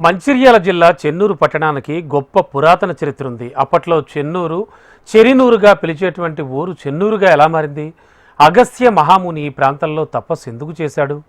మంచిర్యాల జిల్లా చెన్నూరు పట్టణానికి గొప్ప పురాతన చరిత్ర ఉంది. అప్పట్లో చెన్నూరు చెరినూరుగా పిలిచేటువంటి ఊరు చెన్నూరుగా ఎలా మారింది? అగస్త్య మహాముని ఈ ప్రాంతంలో తపస్సు ఎందుకు చేశాడు?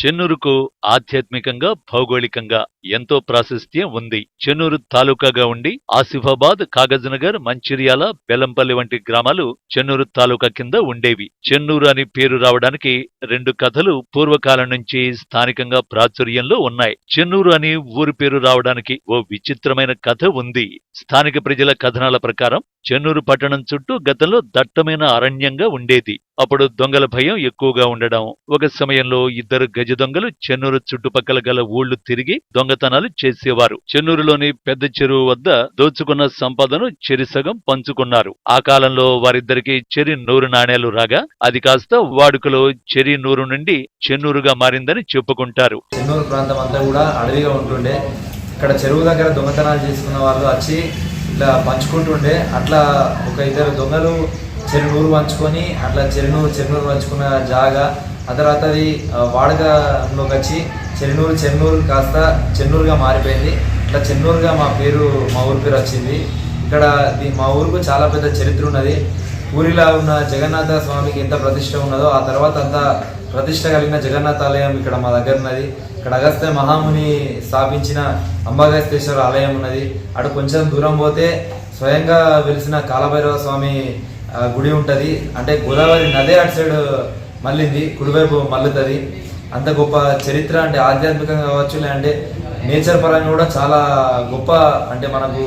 చెన్నూరుకు ఆధ్యాత్మికంగా భౌగోళికంగా ఎంతో ప్రాశస్త్యం ఉంది. చెన్నూరు తాలూకాగా ఉండి ఆసిఫాబాద్ కాగజ్నగర్ మంచిర్యాల బెల్లంపల్లి వంటి గ్రామాలు చెన్నూరు తాలూకా కింద ఉండేవి. చెన్నూరు అని పేరు రావడానికి రెండు కథలు పూర్వకాలం నుంచి స్థానికంగా ప్రాచుర్యంలో ఉన్నాయి. చెన్నూరు అని ఊరి పేరు రావడానికి ఓ విచిత్రమైన కథ ఉంది. స్థానిక ప్రజల కథనాల ప్రకారం చెన్నూరు పట్టణం చుట్టూ గతంలో దట్టమైన అరణ్యంగా ఉండేది. అప్పుడు దొంగల భయం ఎక్కువగా ఉండడం. ఒక సమయంలో ఇద్దరు గజ దొంగలు చెన్నూరు చుట్టుపక్కల గల ఊళ్ళు తిరిగి దొంగతనాలు చేసేవారు. చెన్నూరులోని పెద్ద చెరువు వద్ద దోచుకున్న సంపదను చెరిసగం పంచుకున్నారు. ఆ కాలంలో వారిద్దరికి చెరి నూరు నాణేలు రాగా అది కాస్త వాడుకలో చెరి నూరు నుండి చెన్నూరుగా మారిందని చెప్పుకుంటారు. చెన్నూరు ప్రాంతం అంతా కూడా అడవిగా ఉంటుండే. ఇక్కడ చెరువు దగ్గర దొంగతనాలు చేసుకున్న వాళ్ళు వచ్చి ఇట్లా పంచుకుంటుండే. అట్లా ఒక ఇద్దరు దొంగలు చెరునూరు పంచుకొని అట్లా చెరునూరు చెరునూరు పంచుకున్న జాగా ఆ తర్వాత అది వాడకంలోకి వాడకలోకి వచ్చి చెరునూరు చెన్నూరు కాస్త చెన్నూరుగా మారిపోయింది. ఇట్లా చెన్నూరుగా మా పేరు మా ఊరి పేరు వచ్చింది. ఇక్కడ మా ఊరుకు చాలా పెద్ద చరిత్ర ఉన్నది. ఊరిలో ఉన్న జగన్నాథ స్వామికి ఎంత ప్రతిష్ట ఉన్నదో ఆ తర్వాత అంత ప్రతిష్ట కలిగిన జగన్నాథ ఆలయం ఇక్కడ మా దగ్గర ఉన్నది. ఇక్కడ అగస్త్య మహాముని స్థాపించిన అంబాగస్తేశ్వర ఆలయం ఉన్నది. అటు కొంచెం దూరం పోతే స్వయంగా వెలిసిన కాలభైరవ స్వామి గుడి ఉంటుంది. అంటే గోదావరి నదే అటు సైడ్ మళ్ళీంది కుడివైపు మల్లుతుంది అంత గొప్ప చరిత్ర అంటే ఆధ్యాత్మికంగా కావచ్చు లేదంటే నేచర్ పరంగా కూడా చాలా గొప్ప అంటే మనకు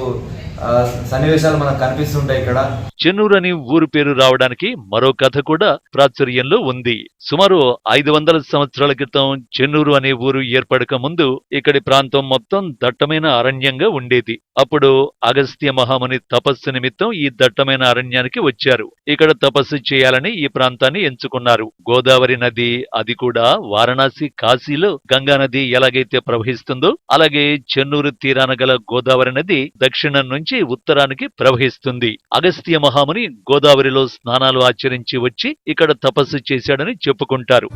సన్నివేశాలు మనకు కనిపిస్తుంటాయి ఇక్కడ. చెన్నూరు అని ఊరు పేరు రావడానికి మరో కథ కూడా ప్రాచుర్యంలో ఉంది. సుమారు ఐదు వందల సంవత్సరాల క్రితం చెన్నూరు అనే ఊరు ఏర్పడక ముందు ఇక్కడి ప్రాంతం మొత్తం దట్టమైన అరణ్యంగా ఉండేది. అప్పుడు అగస్త్య మహాముని తపస్సు నిమిత్తం ఈ దట్టమైన అరణ్యానికి వచ్చారు. ఇక్కడ తపస్సు చేయాలని ఈ ప్రాంతాన్ని ఎంచుకున్నారు. గోదావరి నది అది కూడా వారణాసి కాశీలో గంగా నది ఎలాగైతే ప్రవహిస్తుందో అలాగే చెన్నూరు తీరాన గల గోదావరి నది దక్షిణం నుంచి ఉత్తరానికి ప్రవహిస్తుంది. అగస్త్య మహాముని గోదావరిలో స్నానాలు ఆచరించి వచ్చి ఇక్కడ తపస్సు చేశాడని చెప్పుకుంటారు.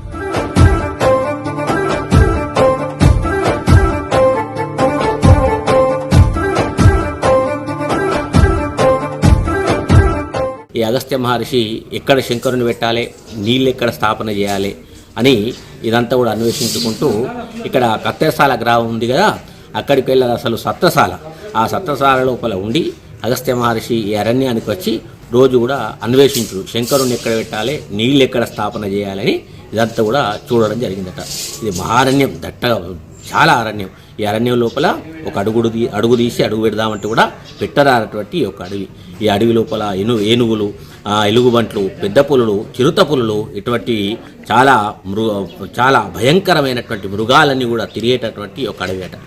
ఈ అగస్త్య మహర్షి ఎక్కడ శంకరుని పెట్టాలి నీళ్ళు ఎక్కడ స్థాపన చేయాలి అని ఇదంతా కూడా అన్వేషించుకుంటూ ఇక్కడ కత్తెరసాల గ్రామం ఉంది కదా అక్కడికి వెళ్ళి అసలు సత్రసాల ఆ సత్రసాల లోపల ఉండి అగస్త్య మహర్షి ఈ అరణ్యానికి వచ్చి రోజు కూడా అన్వేషించుడు. శంకరుని ఎక్కడ పెట్టాలి? నీళ్ళు ఎక్కడ స్థాపన చేయాలని ఇదంతా కూడా చూడడం జరిగిందట. ఇది మహారణ్యం దట్ట చాలా అరణ్యం. ఈ అరణ్యం లోపల ఒక అడుగుడు అడుగు తీసి అడుగు పెడదామంటే కూడా పెట్టరానటువంటి ఒక అడవి. ఈ అడవి లోపల ఎను ఏనుగులు ఎలుగుబంట్లు పెద్ద పులులు చిరుత పులులు ఇటువంటి చాలా మృ చాలా భయంకరమైనటువంటి మృగాలన్నీ కూడా తిరిగేటటువంటి ఒక అడవి అట.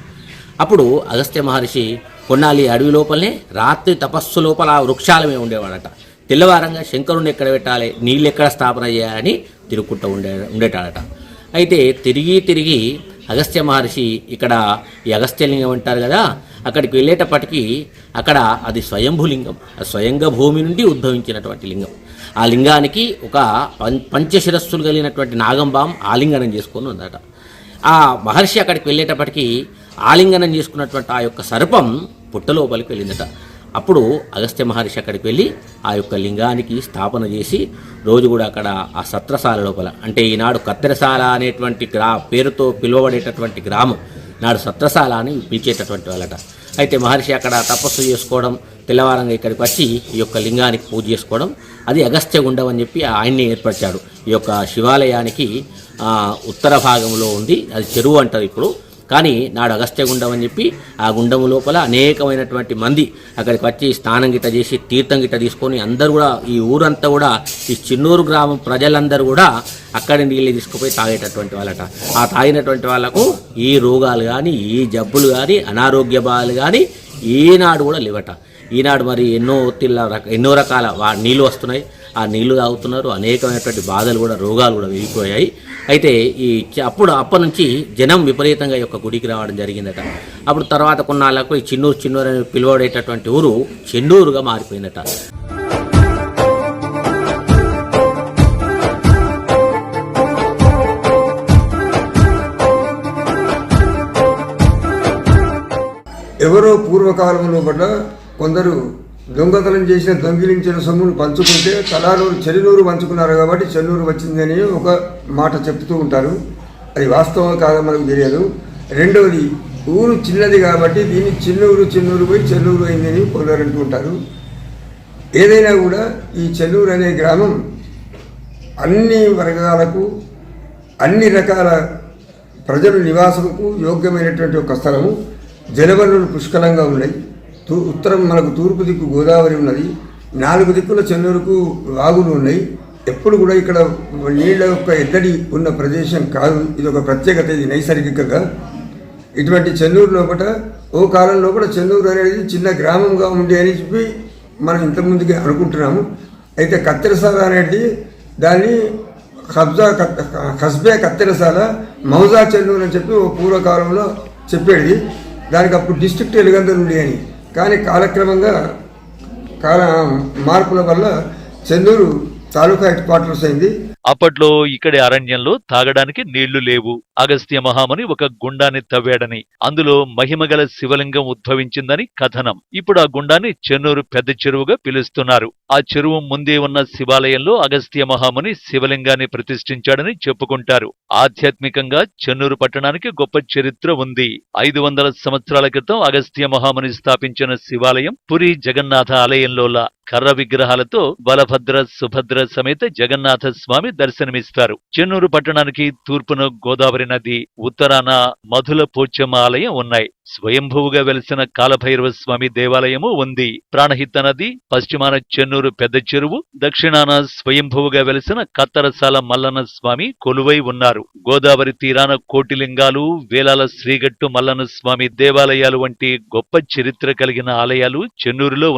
అప్పుడు అగస్త్య మహర్షి కొన్నాళ్ళు అడవి లోపలనే రాత్రి తపస్సు లోపల ఆ వృక్షాల మీద ఉండేవాడట. తెల్లవారంగా శంకరుని ఎక్కడ పెట్టాలి నీళ్ళు ఎక్కడ స్థాపన చేయాలని తిరుగుకుంటూ ఉండే ఉండేటాడట. అయితే తిరిగి తిరిగి అగస్త్య మహర్షి ఇక్కడ ఈ అగస్త్యలింగం అంటారు కదా అక్కడికి వెళ్ళేటప్పటికీ అక్కడ అది స్వయంభూలింగం అది స్వయంగా భూమి నుండి ఉద్భవించినటువంటి లింగం. ఆ లింగానికి ఒక పంచశిరస్సులు కలిగినటువంటి నాగంబాం ఆలింగనం చేసుకొని ఉందట. ఆ మహర్షి అక్కడికి వెళ్ళేటప్పటికీ ఆలింగనం చేసుకున్నటువంటి ఆ యొక్క సర్పం పుట్టలోపలికి వెళ్ళిందట. అప్పుడు అగస్త్య మహర్షి అక్కడికి వెళ్ళి ఆ యొక్క లింగానికి స్థాపన చేసి రోజు కూడా అక్కడ ఆ సత్రసాల లోపల అంటే ఈనాడు కత్తెరసాల అనేటువంటి గ్రా పేరుతో పిలువబడేటటువంటి గ్రామం నాడు సత్రసాల అని పిలిచేటటువంటి వాళ్ళట. అయితే మహర్షి అక్కడ తపస్సు చేసుకోవడం తెల్లవారంగా ఇక్కడికి వచ్చి ఈ యొక్క లింగానికి పూజ చేసుకోవడం అది అగస్త్య గుండం అని చెప్పి ఆయన్ని ఏర్పరిచాడు. ఈ యొక్క శివాలయానికి ఉత్తర భాగంలో ఉంది. అది చెరువు అంటారు ఇప్పుడు. కానీ నాడు అగస్త్య గుండం అని చెప్పి ఆ గుండం లోపల అనేకమైనటువంటి మంది అక్కడికి వచ్చి స్నానం గిట్ట చేసి తీర్థం గిట్ట తీసుకొని అందరూ కూడా ఈ ఊరంతా కూడా ఈ చిన్నూరు గ్రామం ప్రజలందరూ కూడా అక్కడి నీళ్ళు తీసుకుపోయి తాగేటటువంటి వాళ్ళట. ఆ తాగినటువంటి వాళ్ళకు ఈ రోగాలు కానీ ఈ జబ్బులు కానీ అనారోగ్య బాధలు కానీ ఈనాడు కూడా లేవట. ఈనాడు మరి ఎన్నో ఒత్తిళ్ళ రక ఎన్నో రకాల వా నీళ్ళు వస్తున్నాయి. ఆ నీళ్ళు తాగుతున్నారు. అనేకమైనటువంటి బాధలు కూడా రోగాలు కూడా విరిగిపోయాయి. అయితే ఈ అప్పుడు అప్పటి నుంచి జనం విపరీతంగా ఈ యొక్క గుడికి రావడం జరిగిందట. అప్పుడు తర్వాత కొన్నాళ్ళకు ఈ చిన్నూరు చిన్నూరు అని పిలువడేటటువంటి ఊరు చెన్నూరుగా మారిపోయిందట. ఎవరో పూర్వకాలంలో పట్ల కొందరు దొంగతనం చేసిన దొంగిలించిన సొమ్మును పంచుకుంటే తలారూరు చెరునూరు పంచుకున్నారు కాబట్టి చెన్నూరు వచ్చిందని ఒక మాట చెప్తూ ఉంటారు. అది వాస్తవం కాదని మనకు తెలియదు. రెండవది ఊరు చిన్నది కాబట్టి దీన్ని చిన్నూరు చిన్నూరు పోయి చెన్నూరు అయిందని కొందరు అంటూ ఉంటారు. ఏదైనా కూడా ఈ చెన్నూరు అనే గ్రామం అన్ని వర్గాలకు అన్ని రకాల ప్రజల నివాసముకు యోగ్యమైనటువంటి ఒక స్థలము. జలవనరులు పుష్కలంగా ఉన్నాయి. ఉత్తరం మనకు తూర్పు దిక్కు గోదావరి ఉన్నది. నాలుగు దిక్కుల చెన్నూరుకు వాగులు ఉన్నాయి. ఎప్పుడు కూడా ఇక్కడ నీళ్ళ యొక్క ఎద్దడి ఉన్న ప్రదేశం కాదు. ఇది ఒక ప్రత్యేకత. ఇది నైసర్గికంగా. ఇటువంటి చెన్నూరు లోపల ఓ కాలం లోపల చెన్నూరు అనేది చిన్న గ్రామంగా ఉండే అని చెప్పి మనం ఇంతకుముందుకే అనుకుంటున్నాము. అయితే కత్తెరసాల అనేది దాన్ని కబ్జా కత్- కస్బే కత్తెరసాల మౌజా చెన్నూరు అని చెప్పి ఓ పూర్వకాలంలో చెప్పేది. దానికి అప్పుడు డిస్ట్రిక్ట్ ఎలుగందరు ఉండే అని. కానీ కాలక్రమంగా కాల మార్పుల వల్ల చెన్నూరు తాలూకా హెడ్ క్వార్టర్స్ అయింది. అప్పట్లో ఇక్కడి అరణ్యంలో తాగడానికి నీళ్ళు లేవు. అగస్త్య మహాముని ఒక గుండాన్ని తవ్వాడని అందులో మహిమగల శివలింగం ఉద్భవించిందని కథనం. ఇప్పుడు ఆ గుండాన్ని చెన్నూరు పెద్ద చెరువుగా పిలుస్తున్నారు. ఆ చెరువు ముందే ఉన్న శివాలయంలో అగస్త్య మహాముని శివలింగాన్ని ప్రతిష్ఠించాడని చెప్పుకుంటారు. ఆధ్యాత్మికంగా చెన్నూరు పట్టణానికి గొప్ప చరిత్ర ఉంది. ఐదు వందల సంవత్సరాల క్రితం అగస్త్య మహాముని స్థాపించిన శివాలయం పురి జగన్నాథ ఆలయంలోలా కర్ర విగ్రహాలతో బలభద్ర సుభద్ర సమేత జగన్నాథ స్వామి దర్శనమిస్తారు. చెన్నూరు పట్టణానికి తూర్పున గోదావరి నది ఉత్తరాన మధుల పోచమ్మ ఆలయం ఉన్నాయి. స్వయంభువుగా వెలిసిన కాలభైరవ స్వామి దేవాలయము ఉంది. ప్రాణహిత నది పశ్చిమాన చెన్నూరు పెద్ద చెరువు దక్షిణాన స్వయంభువుగా వెలిసిన కత్తరసాల మల్లన్న స్వామి కొలువై ఉన్నారు. గోదావరి తీరాన కోటిలింగాలు వేలాల శ్రీగట్టు మల్లన్న స్వామి దేవాలయాలు వంటి గొప్ప చరిత్ర కలిగిన ఆలయాలు చెన్నూరులో